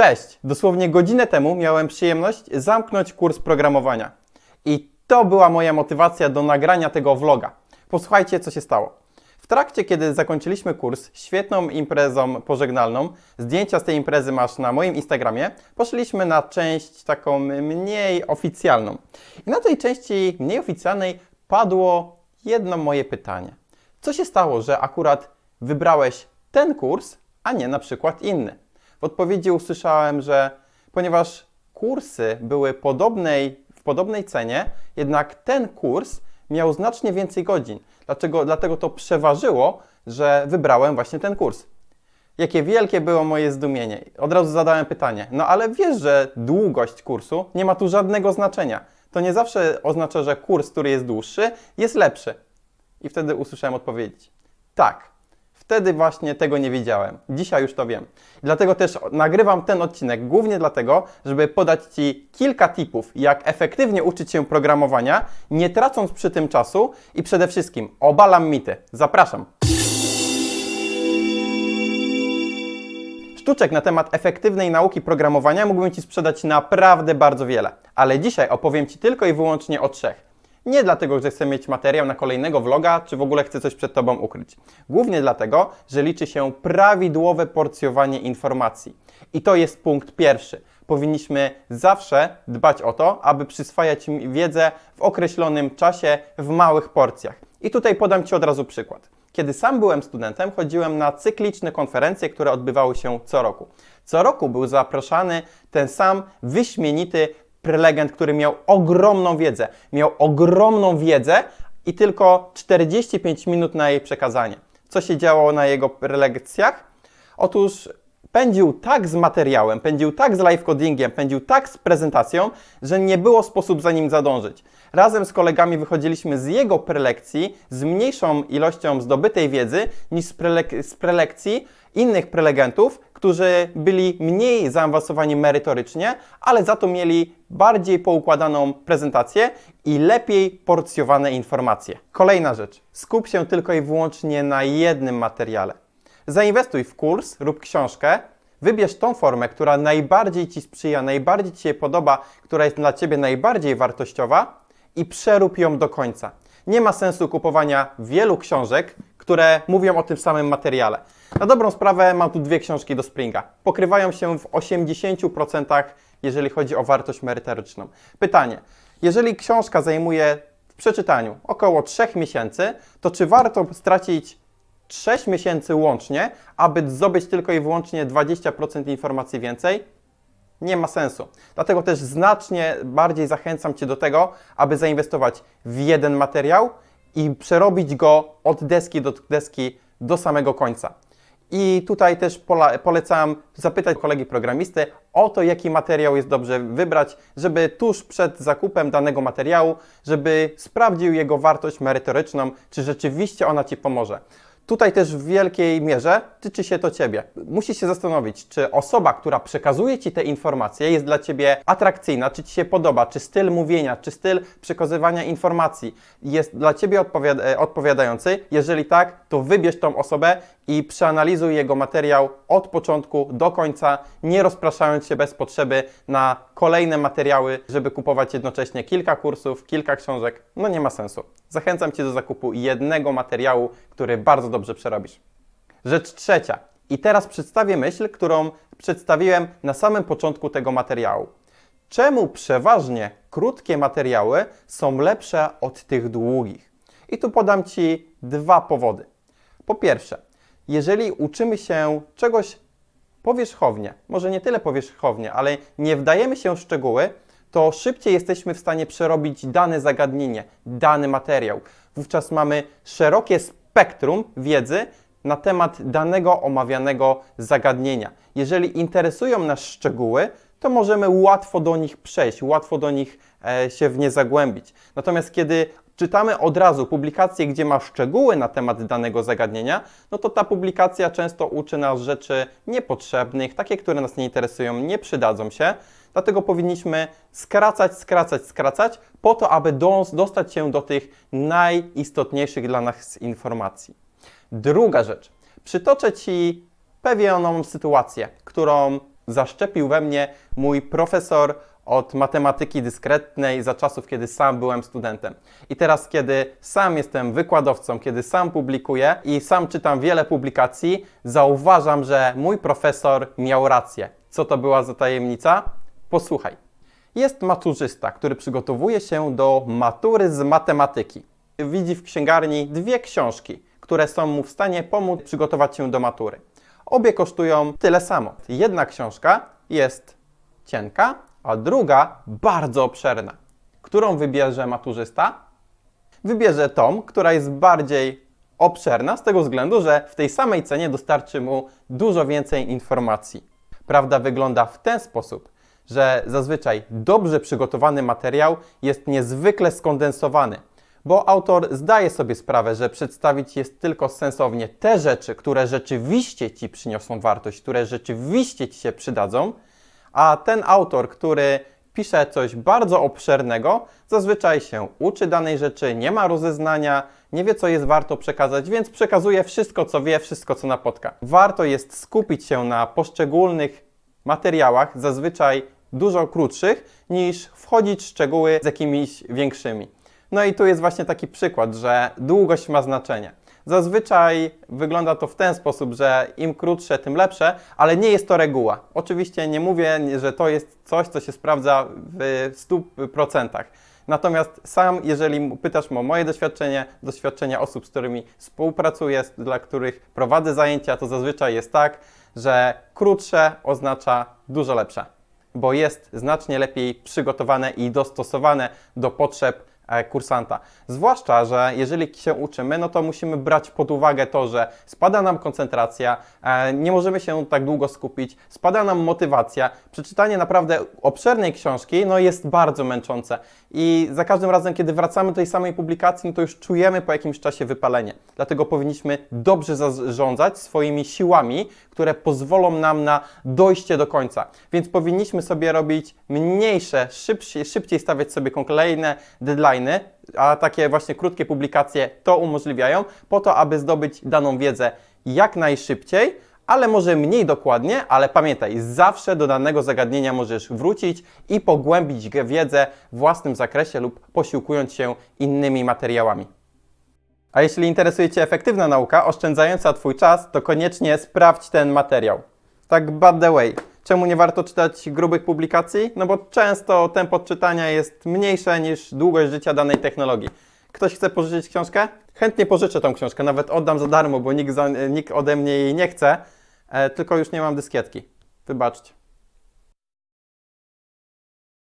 Cześć! Dosłownie godzinę temu miałem przyjemność zamknąć kurs programowania. I to była moja motywacja do nagrania tego vloga. Posłuchajcie, co się stało. W trakcie, kiedy zakończyliśmy kurs świetną imprezą pożegnalną, zdjęcia z tej imprezy masz na moim Instagramie, poszliśmy na część taką mniej oficjalną. I na tej części mniej oficjalnej padło jedno moje pytanie. Co się stało, że akurat wybrałeś ten kurs, a nie na przykład inny? W odpowiedzi usłyszałem, że ponieważ kursy były podobnej, w podobnej cenie, jednak ten kurs miał znacznie więcej godzin. Dlaczego? Dlatego to przeważyło, że wybrałem właśnie ten kurs. Jakie wielkie było moje zdumienie. Od razu zadałem pytanie, no ale wiesz, że długość kursu nie ma tu żadnego znaczenia. To nie zawsze oznacza, że kurs, który jest dłuższy, jest lepszy. I wtedy usłyszałem odpowiedź. Tak, wtedy właśnie tego nie wiedziałem. Dzisiaj już to wiem. Dlatego też nagrywam ten odcinek głównie dlatego, żeby podać Ci kilka tipów, jak efektywnie uczyć się programowania, nie tracąc przy tym czasu i przede wszystkim obalam mity. Zapraszam. Sztuczek na temat efektywnej nauki programowania mógłbym Ci sprzedać naprawdę bardzo wiele, ale dzisiaj opowiem Ci tylko i wyłącznie o trzech. Nie dlatego, że chcę mieć materiał na kolejnego vloga, czy w ogóle chcę coś przed Tobą ukryć. Głównie dlatego, że liczy się prawidłowe porcjowanie informacji. I to jest punkt pierwszy. Powinniśmy zawsze dbać o to, aby przyswajać wiedzę w określonym czasie w małych porcjach. I tutaj podam Ci od razu przykład. Kiedy sam byłem studentem, chodziłem na cykliczne konferencje, które odbywały się co roku. Co roku był zapraszany ten sam wyśmienity prelegent, który miał ogromną wiedzę. Miał ogromną wiedzę i tylko 45 minut na jej przekazanie. Co się działo na jego prelekcjach? Otóż pędził tak z materiałem, pędził tak z live codingiem, pędził tak z prezentacją, że nie było sposób za nim zadążyć. Razem z kolegami wychodziliśmy z jego prelekcji z mniejszą ilością zdobytej wiedzy niż z, prelek- z prelekcji innych prelegentów, którzy byli mniej zaawansowani merytorycznie, ale za to mieli bardziej poukładaną prezentację i lepiej porcjowane informacje. Kolejna rzecz. Skup się tylko i wyłącznie na jednym materiale. Zainwestuj w kurs lub książkę, wybierz tą formę, która najbardziej Ci sprzyja, najbardziej Ci się podoba, która jest dla Ciebie najbardziej wartościowa i przerób ją do końca. Nie ma sensu kupowania wielu książek, które mówią o tym samym materiale. Na dobrą sprawę mam tu dwie książki do Springa. Pokrywają się w 80%, jeżeli chodzi o wartość merytoryczną. Pytanie, jeżeli książka zajmuje w przeczytaniu około 3 miesięcy, to czy warto stracić 6 miesięcy łącznie, aby zdobyć tylko i wyłącznie 20% informacji więcej? Nie ma sensu. Dlatego też znacznie bardziej zachęcam Cię do tego, aby zainwestować w jeden materiał i przerobić go od deski do deski do samego końca. I tutaj też polecam zapytać kolegi programisty o to, jaki materiał jest dobrze wybrać, żeby tuż przed zakupem danego materiału, żeby sprawdził jego wartość merytoryczną, czy rzeczywiście ona Ci pomoże. Tutaj też w wielkiej mierze tyczy się to Ciebie. Musisz się zastanowić, czy osoba, która przekazuje Ci te informacje, jest dla Ciebie atrakcyjna, czy Ci się podoba, czy styl mówienia, czy styl przekazywania informacji jest dla Ciebie odpowiada e, odpowiadający. Jeżeli tak, to wybierz tą osobę i przeanalizuj jego materiał od początku do końca, nie rozpraszając się bez potrzeby na kolejne materiały, żeby kupować jednocześnie kilka kursów, kilka książek. No nie ma sensu. Zachęcam Cię do zakupu jednego materiału, który bardzo dobrze przerobisz. Rzecz trzecia. I teraz przedstawię myśl, którą przedstawiłem na samym początku tego materiału. Czemu przeważnie krótkie materiały są lepsze od tych długich? I tu podam Ci dwa powody. Po pierwsze, jeżeli uczymy się czegoś powierzchownie, może nie tyle powierzchownie, ale nie wdajemy się w szczegóły, to szybciej jesteśmy w stanie przerobić dane zagadnienie, dany materiał. Wówczas mamy szerokie spektrum wiedzy na temat danego omawianego zagadnienia. Jeżeli interesują nas szczegóły, to możemy łatwo do nich przejść, łatwo do nich e, się w nie zagłębić. Natomiast kiedy czytamy od razu publikację, gdzie ma szczegóły na temat danego zagadnienia, no to ta publikacja często uczy nas rzeczy niepotrzebnych, takie, które nas nie interesują, nie przydadzą się. Dlatego powinniśmy skracać, skracać, skracać, po to, aby dos- dostać się do tych najistotniejszych dla nas informacji. Druga rzecz. Przytoczę Ci pewną sytuację, którą zaszczepił we mnie mój profesor od matematyki dyskretnej za czasów, kiedy sam byłem studentem. I teraz, kiedy sam jestem wykładowcą, kiedy sam publikuję i sam czytam wiele publikacji, zauważam, że mój profesor miał rację. Co to była za tajemnica? Posłuchaj. Jest maturzysta, który przygotowuje się do matury z matematyki. Widzi w księgarni dwie książki, które są mu w stanie pomóc przygotować się do matury. Obie kosztują tyle samo. Jedna książka jest cienka, a druga bardzo obszerna. Którą wybierze maturzysta? Wybierze tą, która jest bardziej obszerna, z tego względu, że w tej samej cenie dostarczy mu dużo więcej informacji. Prawda wygląda w ten sposób, że zazwyczaj dobrze przygotowany materiał jest niezwykle skondensowany, bo autor zdaje sobie sprawę, że przedstawić jest tylko sensownie te rzeczy, które rzeczywiście Ci przyniosą wartość, które rzeczywiście Ci się przydadzą, a ten autor, który pisze coś bardzo obszernego, zazwyczaj się uczy danej rzeczy, nie ma rozeznania, nie wie, co jest warto przekazać, więc przekazuje wszystko, co wie, wszystko, co napotka. Warto jest skupić się na poszczególnych materiałach, zazwyczaj dużo krótszych, niż wchodzić w szczegóły z jakimiś większymi. No i tu jest właśnie taki przykład, że długość ma znaczenie. Zazwyczaj wygląda to w ten sposób, że im krótsze, tym lepsze, ale nie jest to reguła. Oczywiście nie mówię, że to jest coś, co się sprawdza w 100%. Natomiast sam, jeżeli pytasz o moje doświadczenie, doświadczenia osób, z którymi współpracuję, dla których prowadzę zajęcia, to zazwyczaj jest tak, że krótsze oznacza dużo lepsze, bo jest znacznie lepiej przygotowane i dostosowane do potrzeb kursanta. Zwłaszcza, że jeżeli się uczymy, no to musimy brać pod uwagę to, że spada nam koncentracja, e, nie możemy się tak długo skupić, spada nam motywacja. Przeczytanie naprawdę obszernej książki no jest bardzo męczące i za każdym razem, kiedy wracamy do tej samej publikacji, no to już czujemy po jakimś czasie wypalenie. Dlatego powinniśmy dobrze zarządzać swoimi siłami, które pozwolą nam na dojście do końca. Więc powinniśmy sobie robić mniejsze, szybciej, szybciej stawiać sobie kolejne deadline'y, a takie właśnie krótkie publikacje to umożliwiają, po to, aby zdobyć daną wiedzę jak najszybciej, ale może mniej dokładnie, ale pamiętaj, zawsze do danego zagadnienia możesz wrócić i pogłębić wiedzę w własnym zakresie lub posiłkując się innymi materiałami. A jeśli interesuje Cię efektywna nauka, oszczędzająca Twój czas, to koniecznie sprawdź ten materiał. Tak by the way, czemu nie warto czytać grubych publikacji? No bo często tempo czytania jest mniejsze niż długość życia danej technologii. Ktoś chce pożyczyć książkę? Chętnie pożyczę tą książkę, nawet oddam za darmo, bo nikt, za, nikt ode mnie jej nie chce, e, tylko już nie mam dyskietki. Wybaczcie.